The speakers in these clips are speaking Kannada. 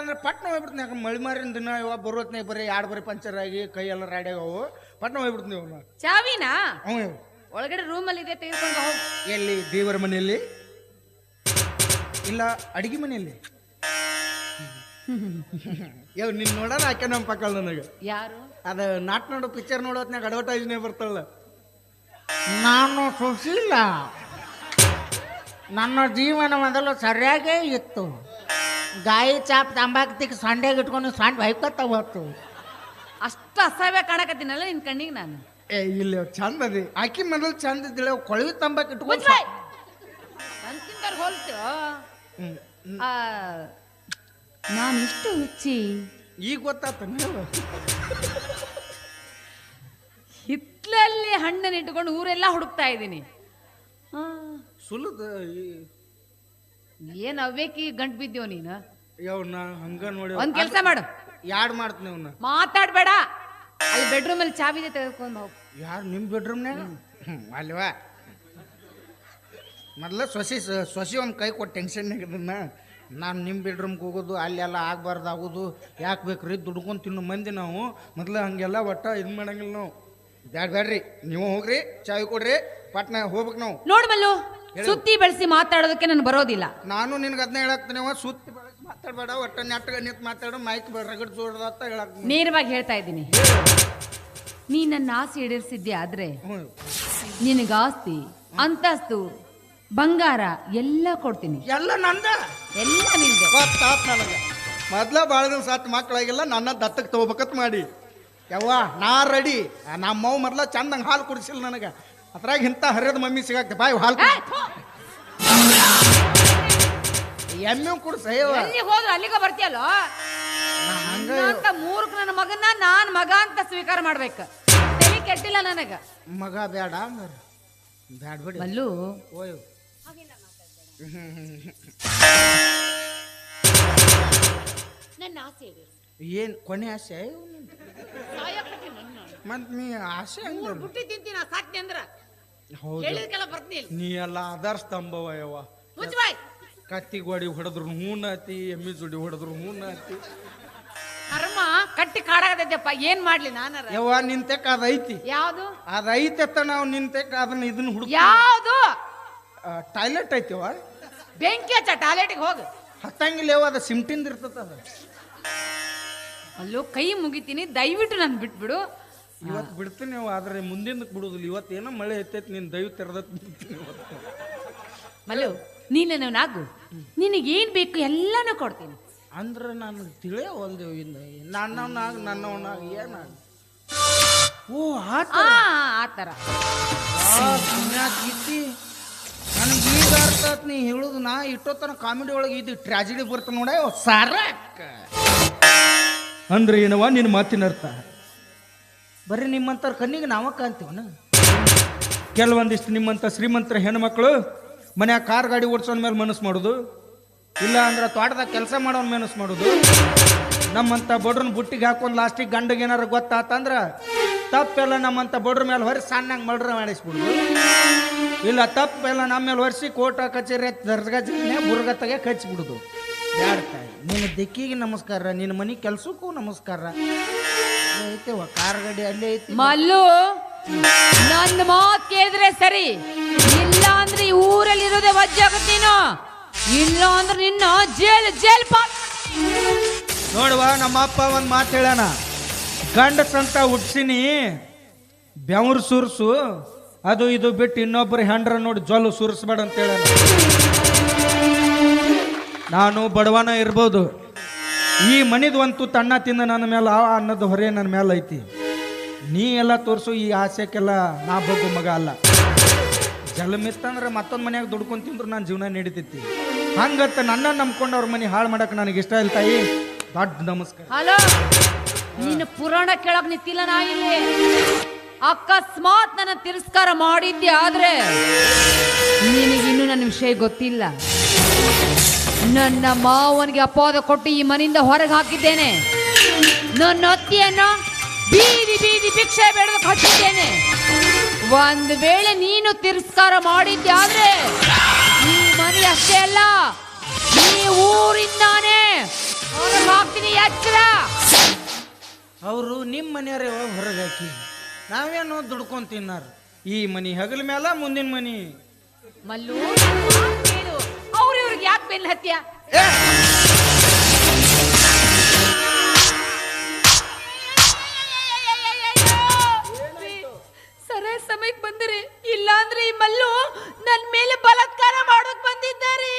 ಯಾಕಂದ್ರೆ ಪಟ್ನ ಹೋಗ್ಬಿಡ್ತೀನಿ ಯಾಕಂದ್ರೆ ಮಳಿ ಮಾರಿನ ದಿನ ಇವಾಗ ಬರೋತ್ನಾಗ ಬರೀ ಎರಡು ಬರೀ ಪಂಚರ್ ಆಗಿ ಕೈ ಎಲ್ಲ ರಾಡಿ ಅವು ಪಟ್ನ ಹೋಗ್ಬಿಡ್ತೀನಿ ಚಾವಿನಾ? ಹ್ಞೂ ಒಳಗಡೆ ರೂಮಲ್ಲಿ ಇದೆ ತೆಗೆದುಕೊಂಡು ಹೋಗಿ. ಎಲ್ಲಿ? ದೇವರ ಮನೆಯಲ್ಲಿ? ಇಲ್ಲ ಅಡಿಗೆ ಮನೆಯಲ್ಲಿ. ಯಾವ ನಿನ್ ನೋಡೋಣ ಆಕೆ ನಮ್ಮ ಪಕ್ಕಲ್ ನನಗೆ. ಯಾರು? ಅದು ನಾಟ್ ನೋಡೋ ಪಿಕ್ಚರ್ ನೋಡೋತ್ನಾಗ ಅಡ್ವರ್ಟೈಸ್ನೇ ಬರ್ತಾಳ ನಾನು ಸುಶೀಲ ನನ್ನ ಜೀವನ ಮೊದಲು ಸರಿಯಾಗೇ ಇತ್ತು. ಗಾಯಿ ಚಾಪ್ ತಂಬಾಕತಿಗೆ ಸಂಡೆಗೆ ಇಟ್ಕೊಂಡು ಸಂಡ್ ಹೊಯ್ಕೊತ ಹೋತು. ಅಷ್ಟು ಅಸಹ್ಯ ಕಾಣಕತ್ತೀನಲ್ಲ ನಿನ್ ಕಣ್ಣಿಗೆ ನಾನು. ಏ ಇಲ್ಲಿ ಚಂದ ಅದಿ. ಆಕಿ ಮೊದಲು ಚಂದ ಇದ್ದಿಲ್ಲ ಕೊಳವಿ ತಂಬಾಕು ಇಟ್ಕೊಂಡು ಹೋಲ್ತೀವ ಹ್ಮ್. ನಾನು ಇಷ್ಟು ಹುಚ್ಚಿ. ಈಗ ಗೊತ್ತಾತ ಹಿತ್ಲಲ್ಲಿ ಹಣ್ಣನ್ನು ಇಟ್ಕೊಂಡು ಊರೆಲ್ಲ ಹುಡುಕ್ತಾ ಇದ್ದೀನಿ. ಆ, ಸುಲದ ಏನ್ ಅವೇಕಿ ಗಂಟ್ ಬಿದ್ದೀವ ನೀನು? ಹಂಗ ನೋಡಿ ಒಂದ್ ಕೆಲಸ ಮಾಡು. ಯಾಡ್ ಮಾಡ್ತೀನಿ ಅವ್ನ? ಮಾತಾಡ್ಬೇಡ. ಅಲ್ಲಿ ಬೆಡ್ರೂಮ್ ಅಲ್ಲಿ ಚಾವಿ ತೆಗೆದುಕೊಂಡು ಹೋಗು. ಯಾರು ನಿಮ್ಮ ಬೆಡ್ರೂಮ್ ಅಲ್ವಾ? ಮೊದಲ ಸೊಸಿ ಸೊಸಿ ಒಂದು ಕೈ ಕೊಟ್ಟು ಟೆನ್ಷನ್ ಇದನ್ನ ನಾನು ನಿಮ್ಮ ಬೆಡ್ರೂಮ್ಗೆ ಹೋಗೋದು ಅಲ್ಲೆಲ್ಲ ಆಗ್ಬಾರ್ದು ಆಗೋದು ಯಾಕೆ ಬೇಕ್ರಿ ದುಡ್ಕೊಂಡು ತಿನ್ನೋ ಮಂದಿ ನಾವು. ಮೊದಲು ಹಂಗೆಲ್ಲ ಒಟ್ಟ ಇದು ಮಾಡಂಗಿಲ್ಲ ನಾವು. ಬ್ಯಾಡ ಬ್ಯಾಡ್ರಿ ನೀವು ಹೋಗ್ರಿ ಚಾವಿ ಕೊಡ್ರಿ ಪಟ್ನ ಹೋಗ್ಬೇಕು ನಾವು. ನೋಡ್ ಮಲ್ಲು. ಸುತ್ತಿ ಬೆಳೆಸಿ ಮಾತಾಡೋದಕ್ಕೆ ನಾನು ಬರೋದಿಲ್ಲ. ನಾನು ನಿನ್ಗೆ ಅದನ್ನ ಹೇಳಾಕ್ತೀನಿ ಸುತ್ತಿ ಬೆಳೆಸಿ ಮಾತಾಡಬೇಡ ಒಟ್ಟ ನೆಟ್ಟ ನಿಂತು ಮಾತಾಡೋ ಮೈಕ್ ರಗಡ್ ಅಂತ ಹೇಳಕ್ ನೇರವಾಗಿ ಹೇಳ್ತಾ ಇದ್ದೀನಿ. ನೀ ನನ್ನ ಆಸೆ ಈಡೇರಿಸಿದ್ದೆ ಆದ್ರೆ? ನಿನಗೆ ಆಸ್ತಿ ಅಂತಸ್ತು ಬಂಗಾರ ಎಲ್ಲ ಕೊಡ್ತೀನಿ. ಎಲ್ಲ ನಂದ? ಎಲ್ಲ ನಿಂದೆ. ಗೊತ್ತಾತ್ ನನಗೆ. ಮೊದ್ಲ ಭಾಳ ದಿವಸ ಆತ್ ಮಕ್ಕಳಾಗಿಲ್ಲ ನನ್ನ ದತ್ತಕ್ಕೆ ತಗೋಬೇಕತ್ ಮಾಡಿ. ಯವ್ವ ನಾ ರೆಡಿ ನಮ್ಮವ್ ಮೊದ್ಲ ಚಂದಂಗೆ ಹಾಲು ಕುಡಿಸಿಲ್ಲ ನನಗೆ. ಅದ್ರಾಗ ಇಂಥ ಹರಿಯದ ಮಮ್ಮಿ ಸಿಗಾಕ್ತೆ. ಬಾಯ್ ಹಾಲು ಎಮ್ಮೆ ಕುಡಿಸ ಯವ್ವ ಎಲ್ಲಿ ಹೋದ್ರು? ಅಲ್ಲಿಗೆ ಬರ್ತೀಯಲ್ಲೋ? ಅಂತ ಮೂರ್ಖ ನನ್ನ ಮಗನ ನಾನ್ ಮಗ ಅಂತ ಸ್ವೀಕಾರ ಮಾಡ್ಬೇಕು. ತಲೆ ಕೆಟ್ಟಿಲ್ಲ ನನಗ. ಮಗ ಬೇಡ ಅಂದ್ರೆ. ಬ್ಯಾಡ ಬಿಡಿ. ಮಲ್ಲು. ಓಯ್. ನನ್ನ ಆಸೆ ಇದೆ. ಏನು ಕೊನೆ ಆಸೆ? ಮತ್ ನೀ ಆಸೆ ಹಂಗ ಬುಟ್ಟಿ ತಿಂತೀನಿ? ಸಾಕ್ತಿ ಹೌದು. ಬರ್ತೀನಿ ನೀ ಎಲ್ಲ ಆಧಾರ ಸ್ತಂಭವ ಯವ್ವ ಕತ್ತಿ ಗೋಡಿ ಹೊಡೆದ್ರು ಹೂನಾತಿ ಎಮ್ಮಿ ಜೋಡಿ ಹೊಡೆದ್ರು ಹೂನಾತಿ ಕರ್ಮ ಕಟ್ಟಿ ಕಾಡಾಗದಪ್ಪ ಏನ್ ಮಾಡ್ಲಿ ನಾನು ಯವ್ವ ನಿಂತೆಕ್ ಅದೈತಿ ಯಾವ್ದು? ಅದ ಐತತ್ತ ನಾವು ನಿಂತೆಕ್ ಅದನ್ನ ಇದನ್ನ ಹುಡುಕ ಯಾವ್ದು? ಟಾಯ್ಲೆಟ್ ಐತಿವ ಬೆಂಕಿ ಹಚ್ಚ ಟಾಯ್ಲೆಟಿಗೆ ಹೋಗು. ಹತ್ತಂಗಿಲ್ಲ ಯವ್ವ ಅದ ಸಿಮ್ಟಿಂದ ಇರ್ತದ ಅದ. ಅಲ್ಲೋ ಕೈ ಮುಗಿತೀನಿ ದಯವಿಟ್ಟು ನಾನು ಬಿಟ್ಬಿಡು. ಇವತ್ತು ಬಿಡ್ತೀನಿ ನೀವು ಆದ್ರೆ ಮುಂದಿನಕ್ಕೆ ಬಿಡುದಿಲ್ಲ. ಇವತ್ತು ಏನೋ ಮಳೆ ಹೆತ್ತೈತೆ ನೀನು ದಯವು ತೆರೆದತ್ ಬಿಡ್ತೀನಿ ಇವತ್ತು. ಮಲ್ಲು ನೀನು ನಾಗು ನಿನಗೇನ್ ಬೇಕು ಎಲ್ಲಾನು ಕೊಡ್ತೀನಿ. ಅಂದ್ರೆ ನಾನು ತಿಳಿಯ ಒಂದು ಇಂದ ನನ್ನವನಾಗ ನನ್ನವನಾಗ ಏನಾಗ ಓ ಆತರ ಆ ಆ ಥರ ಗೀತಿ ನನಗೆ ಈಗ ಅರ್ಥ ಆತ್ ನೀ ಹೇಳುದು ನಾ ಇಟ್ಟೋತನ ಕಾಮಿಡಿ ಒಳಗೆ ಇದು ಟ್ರಾಜಿಡಿ ಬರ್ತ ನೋಡ ಸಾರಕ್ಕ ಅಂದ್ರೆ ಏನವ ನಿನ್ನ ಮಾತಿನ ಅರ್ಥ? ಬರ್ರಿ ನಿಮ್ಮಂತರ ಕಣ್ಣಿಗೆ ನಾವ ಕಾಣ್ತೀವನ ಕೆಲವೊಂದಿಷ್ಟು ನಿಮ್ಮಂತ ಶ್ರೀಮಂತರ ಹೆಣ್ಮಕ್ಳು ಮನ್ಯಾಗ ಕಾರ್ ಗಾಡಿ ಓಡಿಸೋನ್ ಮೇಲೆ ಮನಸ್ಸು ಮಾಡೋದು, ಇಲ್ಲ ಅಂದ್ರೆ ತೋಟದಾಗ ಕೆಲಸ ಮಾಡೋನ್ ಮನಸ್ಸು ಮಾಡೋದು. ನಮ್ಮಂತ ಬಡ್ರನ್ ಬುಟ್ಟಿಗೆ ಹಾಕೊಂಡು ಲಾಸ್ಟಿಗೆ ಗಂಡಗೆ ಏನಾರು ಗೊತ್ತಾತಂದ್ರ ತಪ್ಪೆಲ್ಲ ನಮ್ಮಂತ ಬಡ್ರ ಮೇಲೆ ಹೊರಿ ಸಣ್ಣಂಗೆ ಮಡ್ರ ಮಾಡಿಸ್ಬಿಡುದು. ಇಲ್ಲ ತಪ್ಪೆಲ್ಲ ನಮ್ಮ ಮೇಲೆ ಹೊರಿಸಿ ಕೋಟ ಕಚೇರಿ ದರ್ಗಾ ಮುರುಗತ್ತಾಗೆ ಕಚ್ಚಿಬಿಡುದು. ಬ್ಯಾಡ ತಾಯಿ ನಿನ್ನ ದಿಕ್ಕಿಗೆ ನಮಸ್ಕಾರ, ನಿನ್ನ ಮನೆ ಕೆಲ್ಸಕ್ಕೂ ನಮಸ್ಕಾರ. ಐತೆವ ಕಾರ್ ಗಾಡಿ ಅಲ್ಲೇ ಐತಿ. ಮಲ್ಲು ನನ್ನ ಮಾತ್ ಕೇಳಿದ್ರೆ ಸರಿ. ಇಲ್ಲ ಅಂದ್ರೆ ಈ ಊರಲ್ಲಿ ಇರೋದೇ ವಜ್ಜಾಗತ್ ನೀನು. ಇಲ್ಲ ಅಂದ್ರೆ ನಿನ್ನ ಜೇಲ್ ಜೇಲ್ ಪಾ ನೋಡುವ ನಮ್ಮ ಅಪ್ಪ ಒಂದು ಮಾತು ಗಂಡ ಸಂತ ಹುಟ್ಸಿನಿ ಬೆವರು ಸುರ್ಸು ಅದು ಇದು ಬಿಟ್ಟು ಇನ್ನೊಬ್ಬರು ಹೆಂಡ್ರ ನೋಡಿ ಜೊಲ್ಲು ಸುರಿಸ್ಬೇಡ ಅಂತ ಹೇಳೋಣ. ನಾನು ಬಡವನ ಇರ್ಬೋದು. ಈ ಮನಿದ್ ಒಂದು ತಣ್ಣ ತಿಂದ ನನ್ನ ಮೇಲೆ ಆ ಅನ್ನದ ಹೊರೆ ನನ್ನ ಮೇಲೆ ಐತಿ. ನೀ ಎಲ್ಲ ತೋರಿಸು ಈ ಆಸೆಕ್ಕೆಲ್ಲ ನಾ ಬಗ್ಗು ಮಗ ಅಲ್ಲ. ಜಲಮಿತ್ತಂದ್ರೆ ಮತ್ತೊಂದು ಮನ್ಯಾಗ ದುಡ್ಕೊಂಡು ತಿಂದ್ರು ನನ್ನ ಜೀವನ ನಡೀತೈತಿ. ಹಂಗತ್ತ ನನ್ನ ನಂಬ್ಕೊಂಡು ಅವ್ರ ಮನೆ ಹಾಳು ಮಾಡಕ್ಕೆ ನನಗೆ ಇಷ್ಟ ಇಲ್ಲ ತಾಯಿ. ದೊಡ್ಡ ನಮಸ್ಕಾರ. ಹಲೋ, ನೀನು ಪುರಾಣ ಕೇಳಕ್ ನಿಂತಿಲ್ಲ ನಾ ಇಲ್ಲಿ. ಅಕಸ್ಮಾತ್ ನನ್ನ ತಿರಸ್ಕಾರ ಮಾಡಿದ್ದೆ ಆದ್ರೆ ನಿನಗಿನ್ನೂ ನನ್ನ ವಿಷಯ ಗೊತ್ತಿಲ್ಲ. ನನ್ನ ಮಾವನಿಗೆ ಅಪವಾದ ಕೊಟ್ಟು ಈ ಮನೆಯಿಂದ ಹೊರಗೆ ಹಾಕಿದ್ದೇನೆ. ನನ್ನ ಅತ್ತಿಯನ್ನು ಬೀದಿ ಬೀದಿ ಭಿಕ್ಷೆ ಬೇಡದು ಕಟ್ಟಿದ್ದೇನೆ ಒಂದು ವೇಳೆ ನೀನು ತಿರಸ್ಕಾರ ಮಾಡಿದ್ದಾದ್ರೆ ಈ ಮನೆ ಅಷ್ಟೇ ಅಲ್ಲ ಈ ಊರಿಂದಾನೆ ಹೊರಗೆ ಎಚ್ಚರ ಅವರು ನಿಮ್ಮ ಮನೆಯವ್ರ ಹೊರಗೆ ಹಾಕಿ. ನಾವೇನು ದುಡ್ಕೊಂಡ್ ತಿನ್ನಾರ. ಈ ಮನಿ ಹಗಲ ಮೇಲ ಮುಂದಿನ ಮನಿ. ಮಲ್ಲು ಹೇಳು ಬೆನ್ನ ಹತ್ಯ ಸರಿ ಸಮಯಕ್ಕೆ ಬಂದಿರಿ. ಇಲ್ಲ ಅಂದ್ರೆ ಈ ಮಲ್ಲು ನನ್ನ ಮೇಲೆ ಬಲಾತ್ಕಾರ ಮಾಡೋಕ್ ಬಂದಿದ್ದಾರೆ.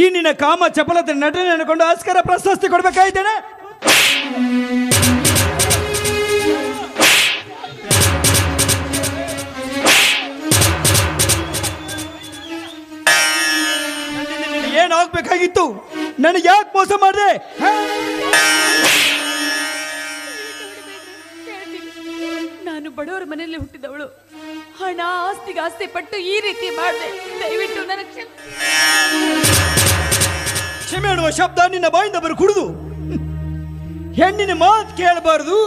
ಈ ನಿನ್ನ ಕಾಮ ಚಪಲತೆ ನಟನೆ ಅನ್ಕೊಂಡು ಆಸ್ಕರ ಪ್ರಶಸ್ತಿ ಕೊಡ್ಬೇಕಾಯ್ತೇನೆ? ಏನಾಗ್ಬೇಕಾಗಿತ್ತು ನನಗೆ ಯಾಕೆ ಮೋಸ ಮಾಡಿದೆ? ನಾನು ಬಡವರ ಮನೆಯಲ್ಲಿ ಹುಟ್ಟಿದವಳು. ಹಣ ಆಸ್ತಿಗೆ ಆಸ್ತಿ ಪಟ್ಟು ಈ ರೀತಿ ಮಾಡಿದೆ. ದಯವಿಟ್ಟು ನನಗೆ ಕ್ಷಮೆ. ಹೇಳುವ ಶಬ್ದ ನಿನ್ನ ಬಾಯಿಂದ ಬರು ಕುಡಿದು. ಹೆಣ್ಣಿನ ಮಾತು ಕೇಳಬಾರದು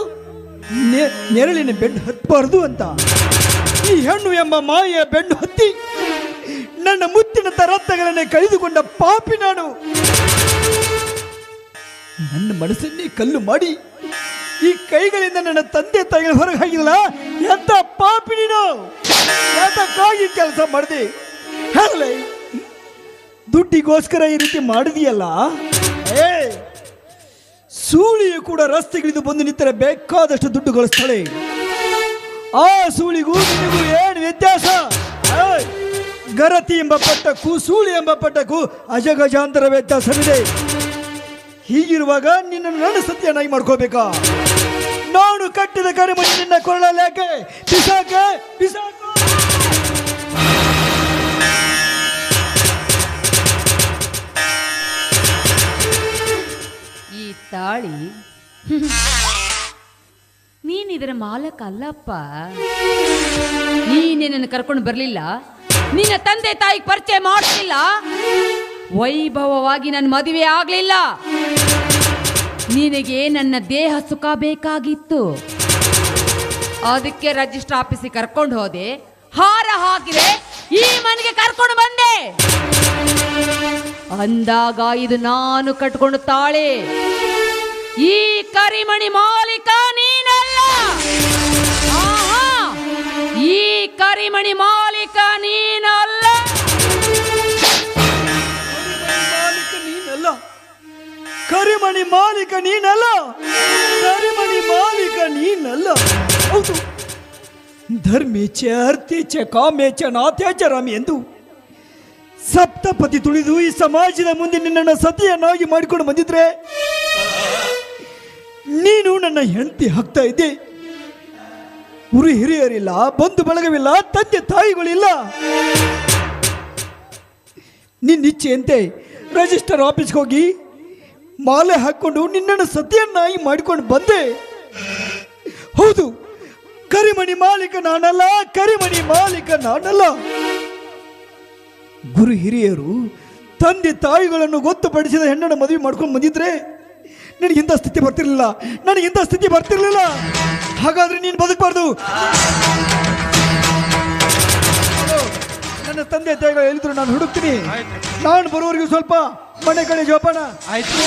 ನೆರಳಿನ ಬೆಣ್ಣು ಹತ್ತಬಾರದು ಅಂತ. ಈ ಹೆಣ್ಣು ಎಂಬ ಮಾಯ ಬೆಣ್ಣು ಹತ್ತಿ. ನನ್ನ ಮುತ್ತಿನ ತರತ್ತಗಳನ್ನೇ ಕಳೆದುಕೊಂಡ ಪಾಪಿ ನಾನು. ನನ್ನ ಮನಸ್ಸನ್ನೇ ಕಲ್ಲು ಮಾಡಿ, ಈ ಕೈಗಳಿಂದ ನನ್ನ ತಂದೆ ತಾಯಿಗಳು ಹೊರಗೆ ಹಾಕಿದಲ್ಲ ಎಂತ ಪಾಪಿ ನೀನು? ಯಾತಕ್ಕಾಗಿ ಕೆಲಸ ಮಾಡಿದೆ? ಹೇಳಲೇ ದುಡ್ಡಿಗೋಸ್ಕರ ಈ ರೀತಿ ಮಾಡಿದೆಯಲ್ಲ? ಏ, ಸೂಳಿಯು ಕೂಡ ರಸ್ತೆಗಿಳಿದು ಬಂದು ನಿಂತರೆ ಬೇಕಾದಷ್ಟು ದುಡ್ಡು ಗಳಿಸ್ತಾಳೆ ಆ ಸೂಳಿಗೂ ನಿನಗೂ ಏನು ವ್ಯತ್ಯಾಸ! ಗರತಿ ಎಂಬ ಪಟ್ಟಕ್ಕೂ ಸೂಳಿ ಎಂಬ ಪಟ್ಟಕ್ಕೂ ಅಜಗಜಾಂತರ ವ್ಯತ್ಯಾಸವಿದೆ. ಹೀಗಿರುವಾಗ ನಿನ್ನನ್ನು ನನ್ನ ಸತ್ಯನಾಗಿ ಮಾಡ್ಕೋಬೇಕಾ? ನಾನು ಕಟ್ಟಿದ ಕರಿಮಣಿ ನಿನ್ನ ಕೊರಳಲೇಕೆ? ಯಾಕೆ ಬಿಸಾಕೆ? ಬಿಸಾಕು? ಈ ತಾಳಿ. ನೀನಿದರ ಇದರ ಮಾಲಕ ಅಲ್ಲಪ್ಪ ನೀನೇ ನನ್ನ ಕರ್ಕೊಂಡು ಬರ್ಲಿಲ್ಲ? ನಿನ್ನ ತಂದೆ ತಾಯಿಗೆ ಪರಿಚಯ ಮಾಡಿಸಿಲ್ಲ? ವೈಭವವಾಗಿ ನನ್ನ ಮದುವೆ ಆಗಲಿಲ್ಲ. ನಿನಗೆ ನನ್ನ ದೇಹ ಸುಖ ಬೇಕಾಗಿತ್ತು. ಅದಕ್ಕೆ ರಿಜಿಸ್ಟರ್ ಆಫೀಸಿಗೆ ಕರ್ಕೊಂಡು ಹೋದೆ. ಹಾರ ಹಾಕಿದೆ. ಈ ಮನೆಗೆ ಕರ್ಕೊಂಡು ಬಂದೆ. ಅಂದಾಗ ಇದು ನಾನು ಕಟ್ಕೊಂಡು ತಾಳೆ. ಈ ಕರಿಮಣಿ ಮಾಲೀಕ ನೀನಲ್ಲ! ಈ ಕರಿಮಣಿ ಮಾಲೀಕ ನೀನಲ್ಲ. ಮಾಲೀಕ ನೀನಲ್ಲ. ಕರಿಮಣಿ ಮಾಲೀಕ ನೀನಲ್ಲ. ಕರಿಮಣಿ ಮಾಲೀಕ ನೀನಲ್ಲ. ಹೌದು. ಧರ್ಮೇಚ್ಛ ಚ ಕಾಮೇಚ್ಛ ಚ ರಾಮಿ ಎಂದು ಸಪ್ತಪತಿ ತುಳಿದು ಈ ಸಮಾಜದ ಮುಂದೆ ನಿನ್ನನ್ನು ಸತಿಯನ್ನಾಗಿ ಮಾಡಿಕೊಂಡು ಬಂದಿದ್ರೆ ನೀನು ನನ್ನ ಹೆಂಡತಿ ಹಾಕ್ತಾ ಇದ್ದೆ. ಉರಿ ಹಿರಿಯರಿಲ್ಲ, ಬಂಧು ಬಳಗವಿಲ್ಲ, ತಂದೆ ತಾಯಿಗಳಿಲ್ಲ. ನಿನ್ನ ಇಚ್ಛೆಯಂತೆ ರಿಜಿಸ್ಟರ್ ಆಫೀಸ್ಗೆ ಹೋಗಿ ಮಾಲೆ ಹಾಕ್ಕೊಂಡು ನಿನ್ನನ್ನು ಸತಿಯನ್ನಾಗಿ ಮಾಡಿಕೊಂಡು ಬಂದೆ. ಹೌದು, ಕರಿಮಣಿ ಮಾಲೀಕ ನಾನಲ್ಲ, ಕರಿಮಣಿ ಮಾಲೀಕ ನಾನಲ್ಲ. ಗುರು ಹಿರಿಯರು ತಂದೆ ತಾಯಿಗಳನ್ನು ಗೊತ್ತುಪಡಿಸಿದ ಹೆಣ್ಣನ್ನು ಮದುವೆ ಮಾಡ್ಕೊಂಡು ಬಂದಿದ್ರೆ ನನಗಿಂಥ ಸ್ಥಿತಿ ಬರ್ತಿರ್ಲಿಲ್ಲ ನನಗಿಂಥ ಸ್ಥಿತಿ ಬರ್ತಿರ್ಲಿಲ್ಲ. ಹಾಗಾದ್ರೆ ನೀನು ಬದುಕಬಾರ್ದು. ನನ್ನ ತಂದೆ ತಾಯಿಗಳು ಹೇಳಿದ್ರು ನಾನು ಹುಡುಕ್ತೀನಿ. ನಾನು ಬರುವವರೆಗೂ ಸ್ವಲ್ಪ ಮನೆ ಕಡೆ ಜೋಪಾನ ಆಯ್ತು.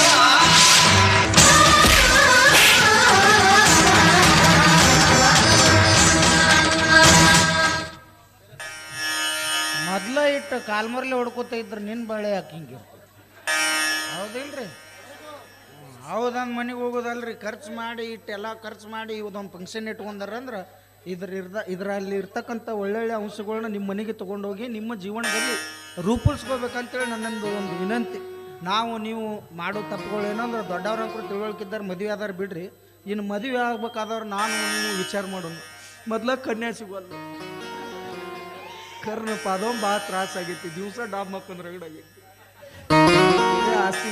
ಮೊದ್ಲ ಇಟ್ಟು ಕಾಲ್ಮರ್ಲಿ ಹೊಡ್ಕೋತ ಇದ್ರೆ ನಿನ್ ಬಳೆ ಯಾಕೆ ಹಿಂಗೆ ಹೌದಿಲ್ರಿ? ಹೌದಂದ್ ಮನೆಗೆ ಹೋಗೋದಲ್ರಿ. ಖರ್ಚು ಮಾಡಿ, ಇಟ್ಟೆಲ್ಲ ಖರ್ಚು ಮಾಡಿ ಇವ್ದೊಂದು ಫಂಕ್ಷನ್ ಇಟ್ಕೊಂಡಾರ ಅಂದ್ರೆ ಇದ್ರ ಇರ್ದ, ಇದರಲ್ಲಿ ಇರ್ತಕ್ಕಂಥ ಒಳ್ಳೊಳ್ಳೆ ಅಂಶಗಳನ್ನ ನಿಮ್ಮ ಮನೆಗೆ ತೊಗೊಂಡೋಗಿ ನಿಮ್ಮ ಜೀವನದಲ್ಲಿ ರೂಪಿಸ್ಕೋಬೇಕಂತೇಳಿ ನನ್ನೊಂದು ಒಂದು ವಿನಂತಿ. ನಾವು, ನೀವು ಮಾಡೋ ತಪ್ಪುಗಳು ಏನಂದ್ರೆ ದೊಡ್ಡವ್ರಂಕರು ತಿಳುವಳಿಕಿದ್ದಾರೆ ಮದುವೆ ಆದಾರ ಬಿಡ್ರಿ. ಇನ್ನು ಮದುವೆ ಆಗ್ಬೇಕಾದವ್ರು ನಾನು, ನೀವು ವಿಚಾರ ಮಾಡೋಣ. ಮೊದ್ಲ ಕನ್ಯಾ ಸಿಗೋಲ್ಲ ಕರ್ನ ಪಾದವ್ ಭಾಳ ತ್ರಾಸ ಆಗೈತಿ. ದಿವಸ ಡಾಬ್ ಮಕ್ಕಂದ್ರೆ ಇದೇ ಆಸ್ತಿ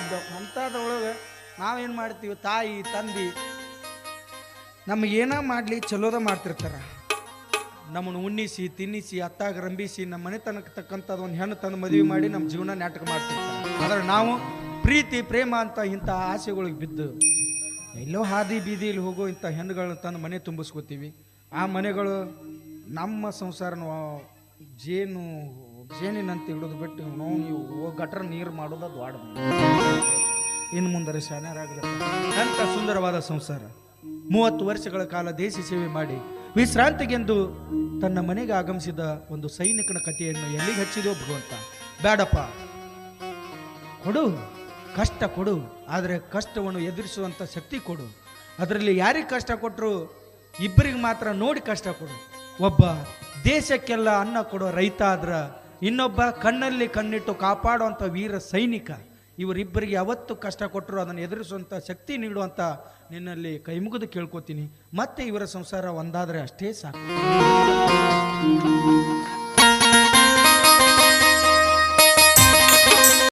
ನಾವೇನು ಮಾಡ್ತೀವಿ? ತಾಯಿ, ತಂದಿ, ನಮಗೆ ಏನ ಮಾಡಲಿ, ಚಲೋದ ಮಾಡ್ತಿರ್ತಾರೆ. ನಮ್ಮನ್ನು ಉಣ್ಣಿಸಿ, ತಿನ್ನಿಸಿ, ಅತ್ತಾಗ ರಂಬಿಸಿ ನಮ್ಮ ಮನೆತನಕ್ಕೆ ತಕ್ಕಂಥದ್ದು ಒಂದು ಹೆಣ್ಣು ತಂದು ಮದುವೆ ಮಾಡಿ ನಮ್ಮ ಜೀವನ ನಾಟಕ ಮಾಡ್ತಿರ್ತಾರೆ. ಆದರೆ ನಾವು ಪ್ರೀತಿ, ಪ್ರೇಮ ಅಂತ ಇಂಥ ಆಸೆಗಳಿಗೆ ಬಿದ್ದು, ಎಲ್ಲೋ ಹಾದಿ ಬೀದಿಯಲ್ಲಿ ಹೋಗೋ ಇಂಥ ಹೆಣ್ಣುಗಳನ್ನ ತಂದು ಮನೆ ತುಂಬಿಸ್ಕೋತೀವಿ. ಆ ಮನೆಗಳು ನಮ್ಮ ಸಂಸಾರನ ಜೇನು, ಜೇನಿನಂತ ಹಿಡಿದು ಬಿಟ್ಟು, ನಾವು, ನೀವು ಗಟ್ರ ನೀರು ಮಾಡೋದು ದ್ವಾಡ. ಇನ್ನು ಮುಂದೆ ಶಾನ್ಯರಾಗಲಿ ಅಂತ ಸುಂದರವಾದ ಸಂಸಾರ. ಮೂವತ್ತು ವರ್ಷಗಳ ಕಾಲ ದೇಶ ಸೇವೆ ಮಾಡಿ ವಿಶ್ರಾಂತಿಗೆಂದು ತನ್ನ ಮನೆಗೆ ಆಗಮಿಸಿದ ಒಂದು ಸೈನಿಕನ ಕಥೆಯನ್ನು ಎಲ್ಲಿಗೆ ಹಚ್ಚಿದೋ ಭಗವಂತ. ಬೇಡಪ್ಪ. ಕೊಡು. ಕಷ್ಟ ಕೊಡು. ಆದರೆ ಕಷ್ಟವನ್ನು ಎದುರಿಸುವಂಥ ಶಕ್ತಿ ಕೊಡು. ಅದರಲ್ಲಿ ಯಾರಿಗೆ ಕಷ್ಟ ಕೊಟ್ಟರು ಇಬ್ಬರಿಗೆ ಮಾತ್ರ ನೋಡಿ ಕಷ್ಟ ಕೊಡು. ಒಬ್ಬ ದೇಶಕ್ಕೆಲ್ಲ ಅನ್ನ ಕೊಡೋ ರೈತ ಆದ್ರ ಇನ್ನೊಬ್ಬ ಕಣ್ಣಲ್ಲಿ ಕಣ್ಣಿಟ್ಟು ಕಾಪಾಡುವಂಥ ವೀರ ಸೈನಿಕ. ಇವರಿಬ್ಬರಿಗೆ ಯಾವತ್ತು ಕಷ್ಟ ಕೊಟ್ಟರು ಅದನ್ನು ಎದುರಿಸುವಂಥ ಶಕ್ತಿ ನೀಡುವಂಥ ನಿನ್ನಲ್ಲಿ ಕೈಮುಗಿದು ಕೇಳ್ಕೋತೀನಿ. ಮತ್ತೆ ಇವರ ಸಂಸಾರ ಒಂದಾದರೆ ಅಷ್ಟೇ ಸಾಕು.